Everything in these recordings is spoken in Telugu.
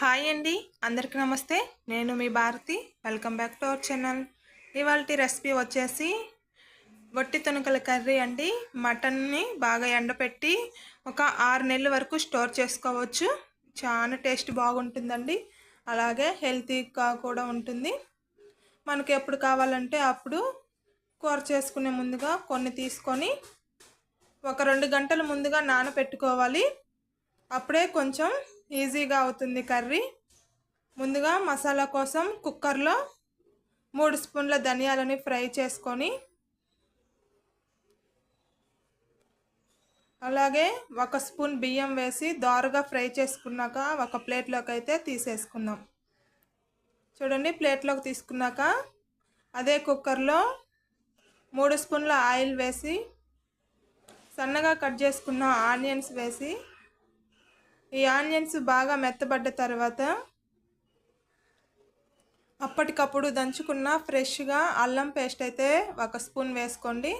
హాయ్ అండి అందరికీ నమస్తే. నేను మీ Bharathi. Welcome back to our channel ఇవాళ రెసిపీ వచ్చేసి వట్టి తునకల కర్రీ అండి. మటన్ని బాగా ఎండపెట్టి ఒక ఆరు నెలల వరకు స్టోర్ చేసుకోవచ్చు. చాలా టేస్ట్ బాగుంటుందండి. అలాగే హెల్తీగా కూడా ఉంటుంది. మనకి ఎప్పుడు కావాలంటే అప్పుడు కూర చేసుకునే ముందుగా కొన్ని తీసుకొని ఒక రెండు గంటల ముందుగా నానబెట్టుకోవాలి అప్పుడే కొంచెం ఈజీగా అవుతుంది కర్రీ. ముందుగా మసాలా కోసం కుక్కర్లో మూడు స్పూన్ల ధనియాలని ఫ్రై చేసుకొని అలాగే ఒక స్పూన్ బియ్యం వేసి దారుగా ఫ్రై చేసుకున్నాక ఒక ప్లేట్లోకి అయితే తీసేసుకుందాం. చూడండి ప్లేట్లోకి తీసుకున్నాక అదే కుక్కర్లో మూడు స్పూన్ల ఆయిల్ వేసి సన్నగా కట్ చేసుకున్న ఆనియన్స్ వేసి ఈ ఆనియన్స్ బాగా మెత్తబడ్డ తర్వాత అప్పటికప్పుడు దంచుకున్న ఫ్రెష్గా అల్లం పేస్ట్ అయితే ఒక స్పూన్ వేసుకోండి.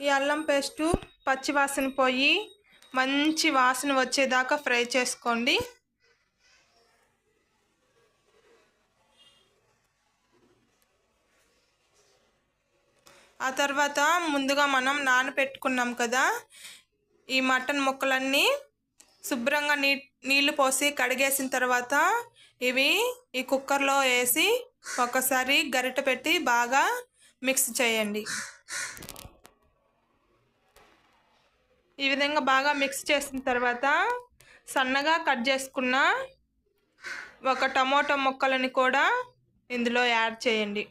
ఈ అల్లం పేస్టు పచ్చివాసన పోయి మంచి వాసన వచ్చేదాకా ఫ్రై చేసుకోండి. ఆ తర్వాత ముందుగా మనం నానబెట్టుకున్నాం కదా ఈ మటన్ ముక్కలన్నీ శుభ్రంగా నీ నీళ్ళు పోసి కడిగేసిన తర్వాత ఇవి ఈ కుక్కర్లో వేసి ఒకసారి గరిట పెట్టి బాగా మిక్స్ చేయండి. ఈ విధంగా బాగా మిక్స్ చేసిన తర్వాత సన్నగా కట్ చేసుకున్న ఒక టమోటా ముక్కలని కూడా ఇందులో యాడ్ చేయండి.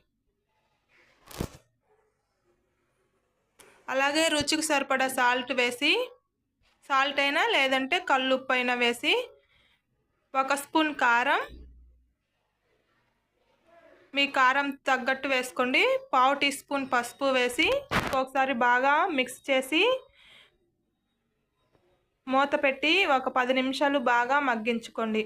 అలాగే రుచికి సరిపడా సాల్ట్ వేసి సాల్ట్ అయినా లేదంటే కల్లుప్పు అయినా వేసి ఒక స్పూన్ కారం మీ కారం తగ్గట్టు వేసుకోండి. పావు టీ స్పూన్ పసుపు వేసి ఒకసారి బాగా మిక్స్ చేసి మూత పెట్టి ఒక పది నిమిషాలు బాగా మగ్గించుకోండి.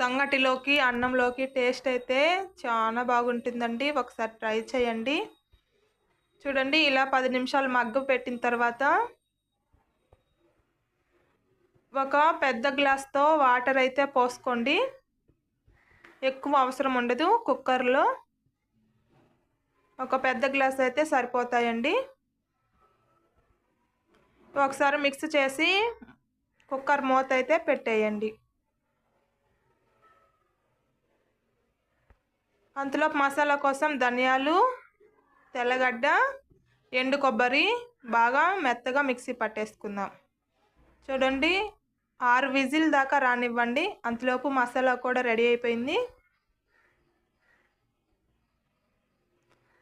సంగటిలోకి అన్నంలోకి టేస్ట్ అయితే చాలా బాగుంటుందండి. ఒకసారి ట్రై చేయండి. చూడండి ఇలా పది నిమిషాలు మగ్గు పెట్టిన తర్వాత ఒక పెద్ద గ్లాస్తో వాటర్ అయితే పోసుకోండి. ఎక్కువ అవసరం ఉండదు కుక్కర్లో. ఒక పెద్ద గ్లాస్ అయితే సరిపోతాయండి. ఒకసారి మిక్స్ చేసి కుక్కర్ మూత అయితే పెట్టేయండి. అంతలోపు మసాలా కోసం ధనియాలు తెల్లగడ్డ ఎండు కొబ్బరి బాగా మెత్తగా మిక్సీ పట్టేసుకుందాం. చూడండి ఆరు విజిల్ దాకా రానివ్వండి. అంతలోపు మసాలా కూడా రెడీ అయిపోయింది.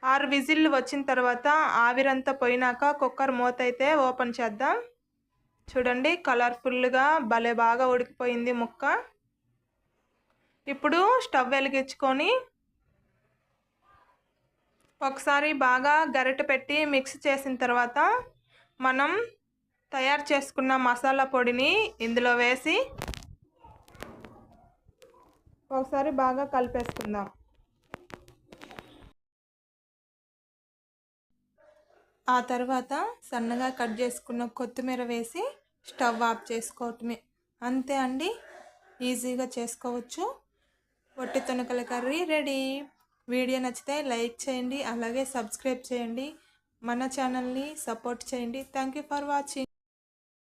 ఆరు విజిల్లు వచ్చిన తర్వాత ఆవిరంతా పోయినాక కుక్కర్ మూత అయితే ఓపెన్ చేద్దాం. చూడండి కలర్ఫుల్గా భలే బాగా ఉడికిపోయింది ముక్క. ఇప్పుడు స్టవ్ వెలిగించుకొని ఒకసారి బాగా గరిట పెట్టి మిక్స్ చేసిన తర్వాత మనం తయారు చేసుకున్న మసాలా పొడిని ఇందులో వేసి ఒకసారి బాగా కలిపేసుకుందాం. ఆ తర్వాత సన్నగా కట్ చేసుకున్న కొత్తిమీర వేసి స్టవ్ ఆఫ్ చేసుకోవటమే. అంతే అండి. ఈజీగా చేసుకోవచ్చు. వట్టి తొనకల కర్రీ రెడీ. వీడియో నచ్చితే లైక్ చేయండి అలాగే సబ్స్క్రైబ్ చేయండి. మన ఛానల్ని సపోర్ట్ చేయండి. Thank for watching